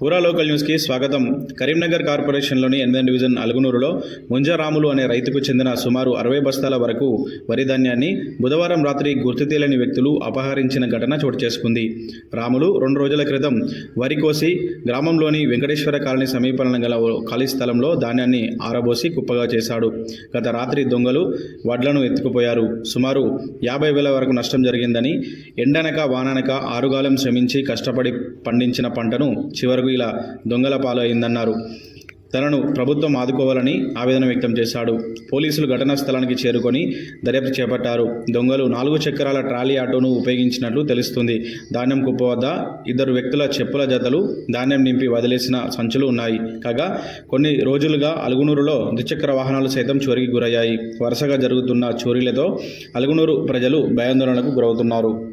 పూరా లోకల్ న్యూస్కి స్వాగతం. కరీంనగర్ కార్పొరేషన్లోని ఎనిమిది డివిజన్ అలుగునూరులో ముంజారాములు అనే రైతుకు చెందిన సుమారు అరవై బస్తాల వరకు వరి ధాన్యాన్ని బుధవారం రాత్రి గుర్తు తెలియని వ్యక్తులు అపహరించిన ఘటన చోటు చేసుకుంది. రాములు రెండు రోజుల క్రితం వరి కోసి గ్రామంలోని వెంకటేశ్వర కాలనీ సమీపంలో గల ఓ ఖాళీ స్థలంలో ధాన్యాన్ని ఆరబోసి కుప్పగా చేశాడు. గత రాత్రి దొంగలు వడ్లను ఎత్తుకుపోయారు. సుమారు యాభై వేల వరకు నష్టం జరిగిందని ఎండనక వాననక ఆరుగాలం శ్రమించి కష్టపడి పండించిన పంటను చివరకు అటవీల దొంగల పాలు అయిందన్నారు తనను ప్రభుత్వం ఆదుకోవాలని ఆవేదన వ్యక్తం చేశాడు. పోలీసులు ఘటనా స్థలానికి చేరుకొని దర్యాప్తు చేపట్టారు. దొంగలు నాలుగు చక్రాల ట్రాలీ ఆటోను ఉపయోగించినట్లు తెలుస్తుంది. ధాన్యం కుప్ప వద్ద ఇద్దరు వ్యక్తుల చెప్పుల జతలు ధాన్యం నింపి వదిలేసిన సంచులు ఉన్నాయి. కాగా కొన్ని రోజులుగా అలుగునూరులో ద్విచక్ర వాహనాలు సైతం చోరీకి గురయ్యాయి. వరుసగా జరుగుతున్న చోరీలతో అలుగునూరు ప్రజలు భయాందోళనకు గురవుతున్నారు.